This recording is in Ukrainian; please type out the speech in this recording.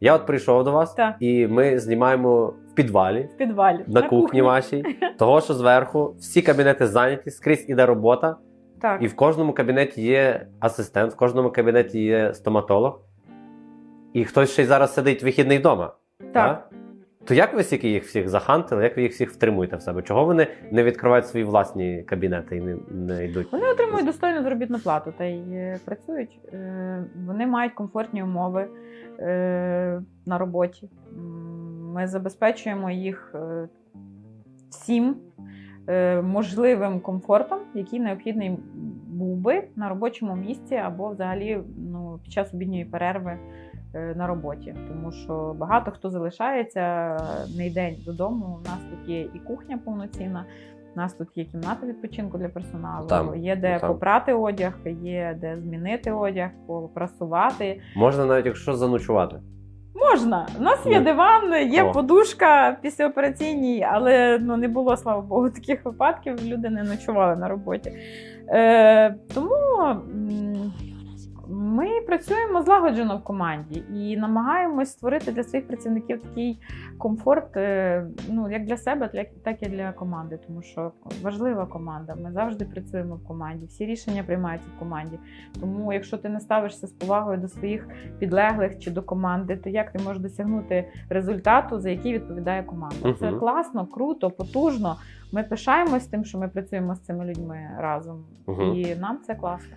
Я от прийшов до вас, Так. і ми знімаємо в підвалі. В підвалі. На, кухні вашій, того, що зверху всі кабінети зайняті, скрізь іде робота, Так. і в кожному кабінеті є асистент, в кожному кабінеті є стоматолог, і хтось ще й зараз сидить вихідний вдома. так. То як ви стільки їх всіх захантили, як ви їх всіх втримуєте в себе? Чого вони не відкривають свої власні кабінети і не, не йдуть? Вони отримують достойну заробітну плату та й е, працюють. Е, Вони мають комфортні умови е, на роботі. Ми забезпечуємо їх всім можливим комфортом, який необхідний був би на робочому місці або взагалі ну, під час обідньої перерви е, на роботі. Тому що багато хто залишається не йде додому. У нас тут є і кухня повноцінна. У нас тут є кімната відпочинку для персоналу, Там, є де там. попрати одяг, є де змінити одяг, попрасувати. Можна навіть якщо заночувати. Можна. У нас є Ну. диван, є О. подушка післяопераційній, але ну, не було, слава Богу, таких випадків. Люди не ночували на роботі. Е, тому ми працюємо злагоджено в команді і намагаємось створити для своїх працівників такий комфорт, е, ну як для себе, так- і для команди. Тому що важлива команда. Ми завжди працюємо в команді. Всі рішення приймаються в команді. Тому, якщо ти не ставишся з повагою до своїх підлеглих чи до команди, то як ти можеш досягнути результату, за який відповідає команда? Це класно, круто, потужно. Ми пишаємось тим, що ми працюємо з цими людьми разом, і нам це класно.